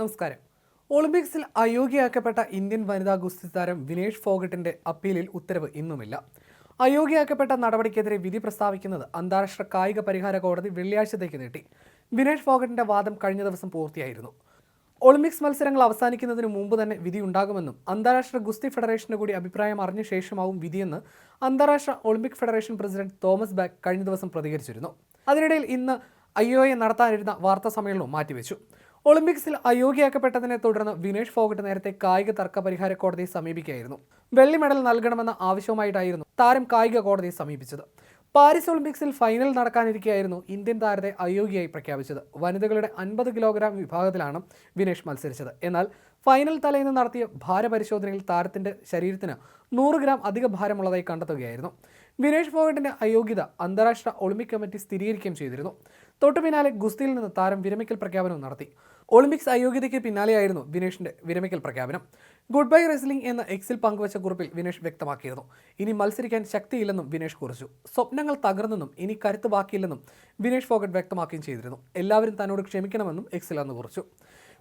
നമസ്കാരം. ഒളിമ്പിക്സിൽ അയോഗ്യയാക്കപ്പെട്ട ഇന്ത്യൻ വനിതാ ഗുസ്തി താരം വിനേഷ് ഫോഗട്ടിന്റെ അപ്പീലിൽ ഉത്തരവ് ഇന്നുമില്ല. അയോഗ്യയാക്കപ്പെട്ട നടപടിക്കെതിരെ വിധി പ്രസ്താവിക്കുന്നത് അന്താരാഷ്ട്ര കായിക പരിഹാര കോടതി വെള്ളിയാഴ്ചത്തേക്ക് നീട്ടി. വിനേഷ് ഫോഗട്ടിന്റെ വാദം കഴിഞ്ഞ ദിവസം പൂർത്തിയായിരുന്നു. ഒളിമ്പിക്സ് മത്സരങ്ങൾ അവസാനിക്കുന്നതിന് മുമ്പ് തന്നെ വിധി ഉണ്ടാകുമെന്നും അന്താരാഷ്ട്ര ഗുസ്തി ഫെഡറേഷന്റെ കൂടി അഭിപ്രായം അറിഞ്ഞ ശേഷമാവും വിധിയെന്ന് അന്താരാഷ്ട്ര Olympic federation president Thomas Bach കഴിഞ്ഞ ദിവസം പ്രതികരിച്ചിരുന്നു. അതിനിടയിൽ ഇന്ന് ഐ ഒ എ നടത്താനിരുന്ന വാർത്താ സമ്മേളനവും മാറ്റിവെച്ചു. ഒളിമ്പിക്സിൽ അയോഗ്യയാക്കപ്പെട്ടതിനെ തുടർന്ന് വിനേഷ് ഫോഗട്ട് നേരത്തെ കായിക തർക്ക പരിഹാര കോടതിയെ സമീപിക്കുകയായിരുന്നു. വെള്ളി മെഡൽ നൽകണമെന്ന ആവശ്യവുമായിട്ടായിരുന്നു താരം കായിക കോടതിയെ സമീപിച്ചത്. പാരീസ് ഒളിമ്പിക്സിൽ ഫൈനൽ നടക്കാനിരിക്കെയായിരുന്നു ഇന്ത്യൻ താരത്തെ അയോഗ്യയായി പ്രഖ്യാപിച്ചത്. വനിതകളുടെ അൻപത് കിലോഗ്രാം വിഭാഗത്തിലാണ് വിനേഷ് മത്സരിച്ചത്. എന്നാൽ ഫൈനൽ തലേന്ന് നടത്തിയ ഭാരപരിശോധനയിൽ താരത്തിന്റെ ശരീരത്തിന് നൂറ് ഗ്രാം അധിക ഭാരമുള്ളതായി കണ്ടെത്തുകയായിരുന്നു. വിനേഷ് ഫോഗട്ടിന്റെ അയോഗ്യത അന്താരാഷ്ട്ര ഒളിമ്പിക് കമ്മിറ്റി സ്ഥിരീകരിക്കുകയും ചെയ്തിരുന്നു. തൊട്ടു പിന്നാലെ ഗുസ്തിയിൽ നിന്ന് താരം വിരമിക്കൽ പ്രഖ്യാപനവും നടത്തി. ഒളിമ്പിക്സ് അയോഗ്യതയ്ക്ക് പിന്നാലെയായിരുന്നു വിനേഷിന്റെ വിരമിക്കൽ പ്രഖ്യാപനം. ഗുഡ് ബൈ റെസ്ലിംഗ് എന്ന എക്സിൽ പങ്കുവച്ച കുറിപ്പിൽ വിനേഷ് വ്യക്തമാക്കിയിരുന്നു. ഇനി മത്സരിക്കാൻ ശക്തിയില്ലെന്നും വിനേഷ് കുറിച്ചു. സ്വപ്നങ്ങൾ തകർന്നെന്നും ഇനി കരുത്ത് ബാക്കിയില്ലെന്നും വിനേഷ് ഫോഗട്ട് വ്യക്തമാക്കുകയും ചെയ്തിരുന്നു. എല്ലാവരും തന്നോട് ക്ഷമിക്കണമെന്നും എക്സിൽ അന്ന് കുറിച്ചു.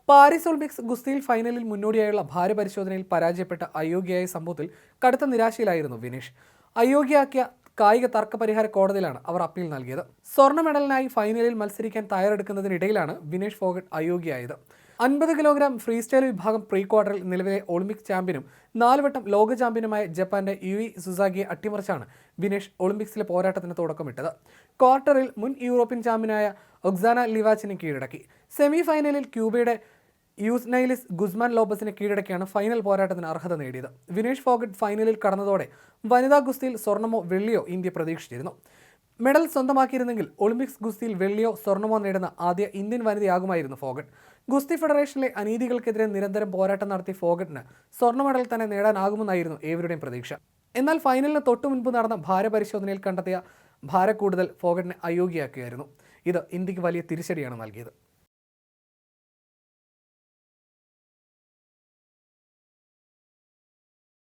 പാരീസ് ഒളിമ്പിക്സ് ഗുസ്തിയിൽ ഫൈനലിൽ മുന്നോടിയായുള്ള ഭാരപരിശോധനയിൽ പരാജയപ്പെട്ട അയോഗ്യയായ സംഭവത്തിൽ കടുത്ത നിരാശയിലായിരുന്നു വിനേഷ്. അയോഗ്യയാക്കിയ കായിക തർക്ക പരിഹാര കോടതിയിലാണ് അവർ അപ്പീൽ നൽകിയത്. സ്വർണ മെഡലിനായി ഫൈനലിൽ മത്സരിക്കാൻ തയ്യാറെടുക്കുന്നതിനിടയിലാണ് വിനേഷ് ഫോഗട്ട് അയോഗ്യയായത്. അൻപത് കിലോഗ്രാം ഫ്രീ സ്റ്റൈൽ വിഭാഗം പ്രീ ക്വാർട്ടറിൽ നിലവിലെ ഒളിമ്പിക് ചാമ്പ്യനും നാലുവട്ടം ലോക ചാമ്പ്യനുമായ ജപ്പാന്റെ യു ഇ സുസാഗിയെ അട്ടിമറിച്ചാണ് വിനേഷ് ഒളിമ്പിക്സിലെ പോരാട്ടത്തിന് തുടക്കമിട്ടത്. ക്വാർട്ടറിൽ മുൻ യൂറോപ്യൻ ചാമ്പ്യനായ ഒക്സാന ലിവാച്ചിനെ കീഴടക്കി. സെമിഫൈനലിൽ ക്യൂബയുടെ യൂസ്നൈലിസ് ഗുസ്മാൻ ലോബസിനെ കീഴടക്കിയാണ് ഫൈനൽ പോരാട്ടത്തിന് അർഹത നേടിയത്. വിനേഷ് ഫോഗട്ട് ഫൈനലിൽ കടന്നതോടെ വനിതാ ഗുസ്തിയിൽ സ്വർണമോ വെള്ളിയോ ഇന്ത്യ പ്രതീക്ഷിച്ചിരുന്നു. മെഡൽ സ്വന്തമാക്കിയിരുന്നെങ്കിൽ ഒളിമ്പിക്സ് ഗുസ്തിയിൽ വെള്ളിയോ സ്വർണമോ നേടുന്ന ആദ്യ ഇന്ത്യൻ വനിതയാകുമായിരുന്നു ഫോഗട്ട്. ഗുസ്തി ഫെഡറേഷനിലെ അനീതികൾക്കെതിരെ നിരന്തരം പോരാട്ടം നടത്തിയ ഫോഗട്ടിന് സ്വർണ മെഡൽ തന്നെ നേടാനാകുമെന്നായിരുന്നു ഏവരുടെയും പ്രതീക്ഷ. എന്നാൽ ഫൈനലിന് തൊട്ടു മുൻപ് നടന്ന ഭാരപരിശോധനയിൽ കണ്ടെത്തിയ ഭാര കൂടുതൽ ഫോഗട്ടിനെ അയോഗ്യയാക്കുകയായിരുന്നു. ഇത് ഇന്ത്യയ്ക്ക് വലിയ തിരിച്ചടിയാണ് നൽകിയത്.